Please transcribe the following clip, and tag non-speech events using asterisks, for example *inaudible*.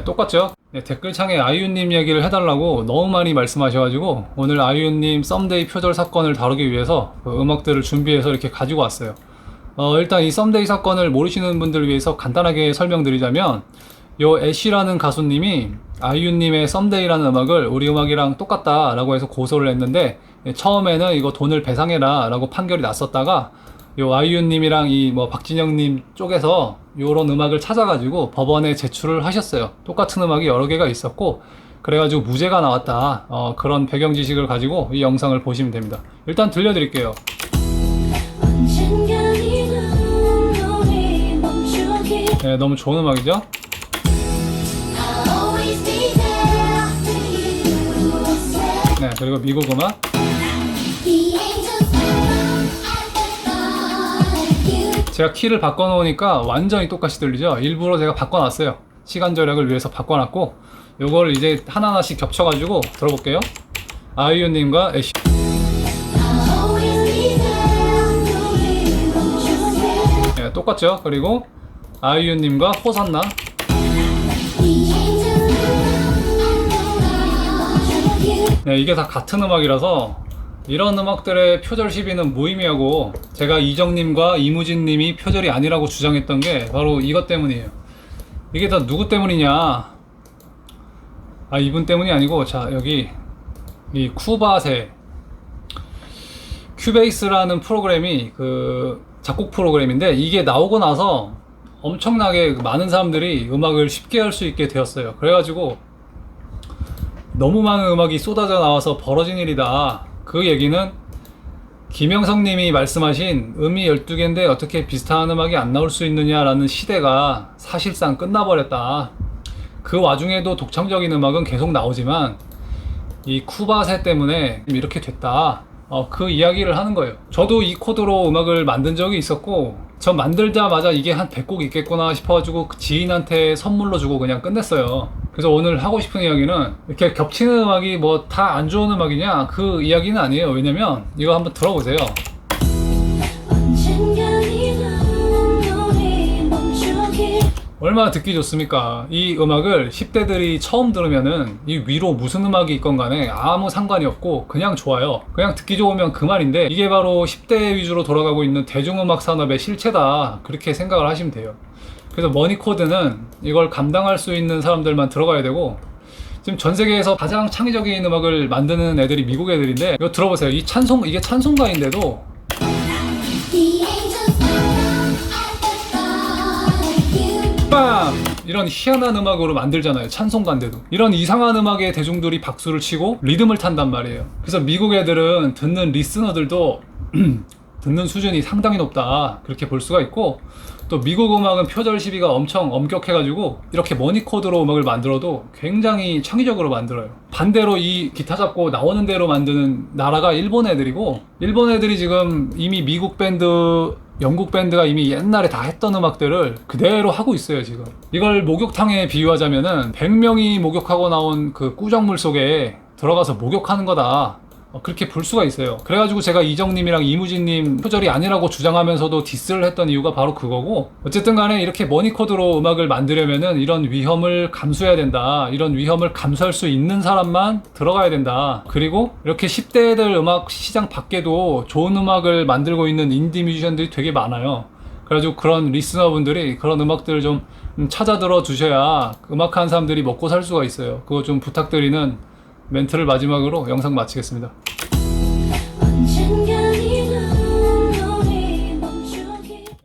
네, 똑같죠? 네, 댓글창에 아이유님 얘기를 해달라고 너무 많이 말씀하셔가지고 오늘 아이유님 썸데이 표절 사건을 다루기 위해서 그 음악들을 준비해서 이렇게 가지고 왔어요. 어, 일단 이 썸데이 사건을 모르시는 분들을 위해서 간단하게 설명드리자면 요 애쉬라는 가수님이 아이유님의 썸데이라는 음악을 우리 음악이랑 똑같다라고 해서 고소를 했는데 예, 처음에는 이거 돈을 배상해라 라고 판결이 났었다가 요 아이유님이랑 이 뭐 박진영님 쪽에서 요런 음악을 찾아가지고 법원에 제출을 하셨어요. 똑같은 음악이 여러 개가 있었고 그래가지고 무죄가 나왔다. 어, 그런 배경 지식을 가지고 이 영상을 보시면 됩니다. 일단 들려드릴게요. 네 너무 좋은 음악이죠? 네, 그리고 미국 음악. 제가 키를 바꿔놓으니까 완전히 똑같이 들리죠? 일부러 제가 바꿔놨어요. 시간 절약을 위해서 바꿔놨고, 요거를 이제 하나하나씩 겹쳐가지고 들어볼게요. 아이유님과 애쉬. 네, 똑같죠? 그리고 아이유님과 호산나. 네, 이게 다 같은 음악이라서 이런 음악들의 표절 시비는 무의미하고 제가 이정님과 이무진님이 표절이 아니라고 주장했던 게 바로 이것 때문이에요. 이게 다 누구 때문이냐? 아 이분 때문이 아니고 자 여기 이 쿠바세 큐베이스라는 프로그램이 그 작곡 프로그램인데 이게 나오고 나서 엄청나게 많은 사람들이 음악을 쉽게 할 수 있게 되었어요. 그래가지고 너무 많은 음악이 쏟아져 나와서 벌어진 일이다. 그 얘기는 김영석 님이 말씀하신 음이 12개인데 어떻게 비슷한 음악이 안 나올 수 있느냐라는 시대가 사실상 끝나버렸다. 그 와중에도 독창적인 음악은 계속 나오지만 이 쿠바세 때문에 이렇게 됐다. 어, 그 이야기를 하는 거예요. 저도 이 코드로 음악을 만든 적이 있었고, 전 만들자마자 이게 한 100곡 있겠구나 싶어가지고 그 지인한테 선물로 주고 그냥 끝냈어요. 그래서 오늘 하고 싶은 이야기는 이렇게 겹치는 음악이 뭐 다 안 좋은 음악이냐? 그 이야기는 아니에요. 왜냐면 이거 한번 들어보세요. 얼마나 듣기 좋습니까? 이 음악을 10대들이 처음 들으면은 이 위로 무슨 음악이 있건 간에 아무 상관이 없고 그냥 좋아요. 그냥 듣기 좋으면 그만인데 이게 바로 10대 위주로 돌아가고 있는 대중음악 산업의 실체다. 그렇게 생각을 하시면 돼요. 그래서 머니 코드는 이걸 감당할 수 있는 사람들만 들어가야 되고 지금 전 세계에서 가장 창의적인 음악을 만드는 애들이 미국 애들인데 이거 들어보세요. 이 찬송 이게 찬송가인데도 빰! 이런 희한한 음악으로 만들잖아요. 찬송가인데도. 이런 이상한 음악에 대중들이 박수를 치고 리듬을 탄단 말이에요. 그래서 미국 애들은 듣는 리스너들도 *clears throat* 듣는 수준이 상당히 높다. 그렇게 볼 수가 있고 또 미국 음악은 표절 시비가 엄청 엄격해가지고 이렇게 머니코드로 음악을 만들어도 굉장히 창의적으로 만들어요. 반대로 이 기타 잡고 나오는 대로 만드는 나라가 일본 애들이고 일본 애들이 지금 이미 미국 밴드 영국 밴드가 이미 옛날에 다 했던 음악들을 그대로 하고 있어요, 지금. 이걸 목욕탕에 비유하자면은 100명이 목욕하고 나온 그 꾸정물 속에 들어가서 목욕하는 거다. 어, 그렇게 볼 수가 있어요. 그래가지고 제가 이정님이랑 이무진님 표절이 아니라고 주장하면서도 디스를 했던 이유가 바로 그거고, 어쨌든 간에 이렇게 머니코드로 음악을 만들려면은 이런 위험을 감수해야 된다. 이런 위험을 감수할 수 있는 사람만 들어가야 된다. 그리고 이렇게 10대들 음악 시장 밖에도 좋은 음악을 만들고 있는 인디 뮤지션들이 되게 많아요. 그래가지고 그런 리스너분들이 그런 음악들을 좀 음, 찾아 들어 주셔야 음악하는 사람들이 먹고 살 수가 있어요. 그거 좀 부탁드리는 멘트를 마지막으로 영상 마치겠습니다.